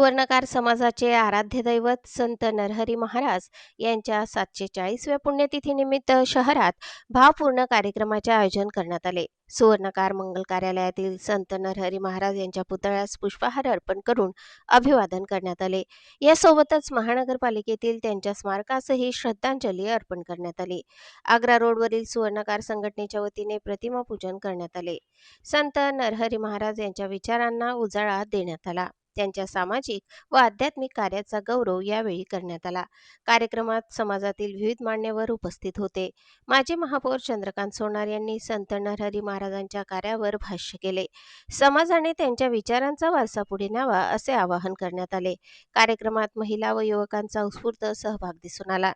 सुवर्णकार समाजाचे आराध्य दैवत संत नरहरी महाराज यांच्या सातशे चाळीसव्या पुण्यतिथीनिमित्त शहरात भावपूर्ण कार्यक्रमाचे आयोजन करण्यात आले. सुवर्णकार मंगल कार्यालयातील संत नरहरी महाराज यांच्या पुतळ्यास पुष्पहार अर्पण करून अभिवादन करण्यात आले. यासोबतच महानगरपालिकेतील त्यांच्या स्मारकासही श्रद्धांजली अर्पण करण्यात आली. आग्रा रोडवरील सुवर्णकार संघटनेच्या वतीने प्रतिमा पूजन करण्यात आले. संत नरहरी महाराज यांच्या विचारांना उजाळा देण्यात आला. त्यांच्या सामाजिक व आध्यात्मिक कार्याचा गौरव यावेळी करण्यात आला. कार्यक्रमात समाजातील विविध मान्यवर उपस्थित होते. माजी महापौर चंद्रकांत सोनार यांनी संत नरहरी महाराजांच्या कार्यावर भाष्य केले. समाजाने त्यांच्या विचारांचा वारसा पुढे न्यावा असे आवाहन करण्यात आले. कार्यक्रमात महिला व युवकांचा उत्स्फूर्त सहभाग दिसून आला.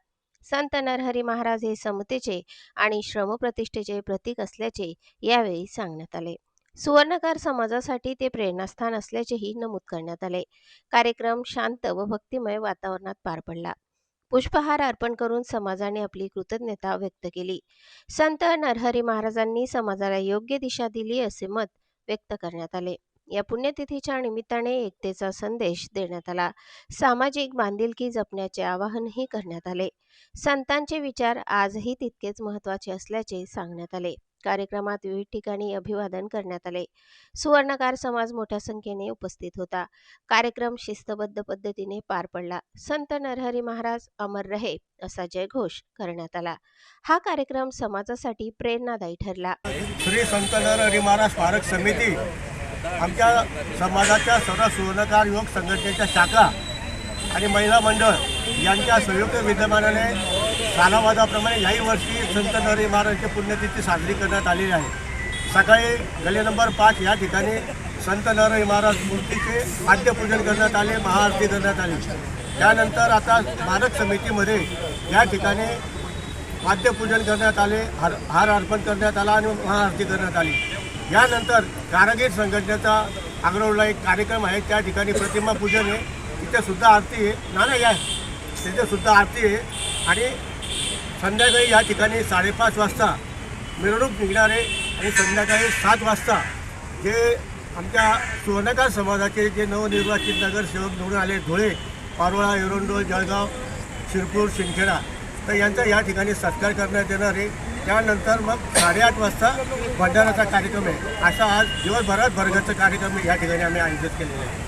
संत नरहरी महाराज हे समतेचे आणि श्रमप्रतिष्ठेचे प्रतीक असल्याचे यावेळी सांगण्यात आले. सुवर्णकार समाजासाठी ते प्रेरणास्थान असल्याचेही नमूद करण्यात आले. कार्यक्रम शांत व भक्तिमय वातावरणात पार पडला. पुष्पहार अर्पण करून समाजाने आपली कृतज्ञता व्यक्त केली. संत नरहरी महाराजांनी समाजाला योग्य दिशा दिली असे मत व्यक्त करण्यात आले. या पुण्यतिथीच्या निमित्ताने एकतेचा संदेश देण्यात आला. सामाजिक बांधिलकी जपण्याचे आवाहनही करण्यात आले. संतांचे विचार आजही तितकेच महत्त्वाचे असल्याचे सांगण्यात आले. कार्यक्रमात विविध ठिकाणी अभिवादन करण्यात आले. सुवर्णकार समाज मोठ्या संख्येने उपस्थित होता. कार्यक्रम शिस्तबद्ध पद्धतीने पार पडला. संत नरहरी महाराज अमर रहे असा जयघोष करण्यात आला. हा कार्यक्रम समाजासाठी प्रेरणादायी ठरला. श्री संत नरहरी महाराज स्मारक समिती आमच्या समाजाच्या सर्व सुवर्णकार युवक संघटनेच्या शाखा आणि महिला मंडळ यांच्या संयुक्त विद्यमानाने सालावादाप्रमाणे याही वर्षी संत नरे महाराजांची पुण्यतिथी साजरी करण्यात आलेली आहे. सकाळी गली नंबर पाच या ठिकाणी संत नरे महाराज मूर्तीचे आद्यपूजन करण्यात आले महाआरती करण्यात आली. त्यानंतर आता स्मारक समितीमध्ये या ठिकाणी वाद्यपूजन करण्यात आले हार हार अर्पण करण्यात आला आणि महाआरती करण्यात आली. यानंतर कारागीर संघटनेचा आग्रवला एक कार्यक्रम आहे त्या ठिकाणी प्रतिमा पूजन आहे. तिथेसुद्धा आरती आहे. ना या आहे आरती आहे. आणि संध्याकाळी या ठिकाणी साडेपाच वाजता मिरवणूक निघणार आहे आणि संध्याकाळी सात वाजता जे आमच्या सुवर्णकार समाजाचे जे नवनिर्वाचित नगरसेवक निवडून आले धुळे पारोळा एरोंडोल जळगाव शिरपूर शिंदखेडा तर यांचा या ठिकाणी सत्कार करण्यात येणार आहे. त्यानंतर मग साडेआठ वाजता भंडाराचा कार्यक्रम आहे. असा आज दिवसभरात भरगतचा कार्यक्रम या ठिकाणी आम्ही आयोजित केलेला आहे.